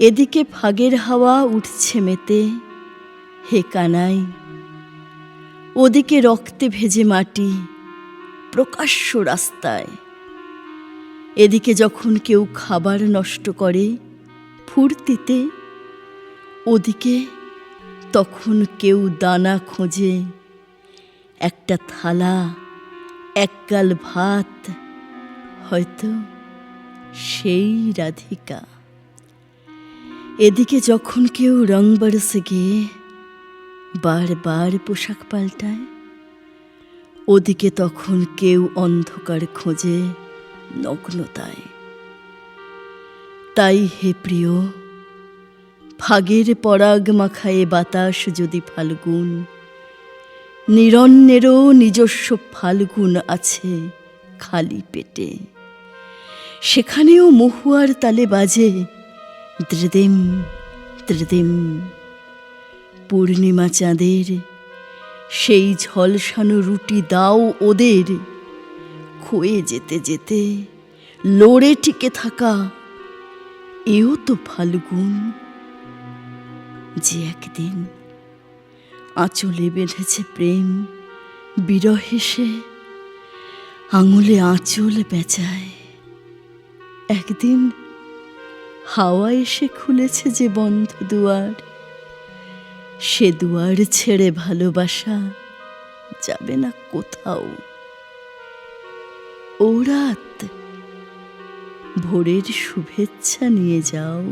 এদিকে ফাগের হাওয়া উঠছে মেতে, হে কানাই। ওদিকে রক্তে ভেজে মাটি প্রকাশ্য রাস্তায়। এদিকে যখন কেউ খাবার নষ্ট করে ফুর্তিতে, ওদিকে তখন কেউ দানা খোঁজে, একটা থালা একগাল ভাত, হয়তো সেই রাধিকা। এদিকে যখন কেউ রং বরসে গিয়ে বারবার পোশাক পাল্টায়, ওদিকে তখন কেউ অন্ধকার খোঁজে নগ্নতায়। তাই হে প্রিয় ফাগের পরাগ মাখায়ে বাতাস যদি ফাল্গুন, নিরন্নেরও নিজস্ব ফাল্গুন আছে খালি পেটে। সেখানেও মহুয়ার তালে বাজে দ্রিদিম দ্রিদিম, পূর্ণিমা চাঁদের, সেই ঝলসানো রুটি দাও ওদের। ক্ষয়ে যেতে যেতে লড়ে টিকে থাকা এও তো ফাল্গুন। যে একদিন আঁচলে বেঁধেছে প্রেম, বিরহে সে আঙুলে আঁচল বেচায়। একদিন হাওয়া এসে খুলেছে যে বন্ধ দুয়ার। সে দুয়ার ছেড়ে ভালোবাসা যাবে না কোথাও। ওরাত রাত, ভোরের শুভেচ্ছা নিয়ে যাও।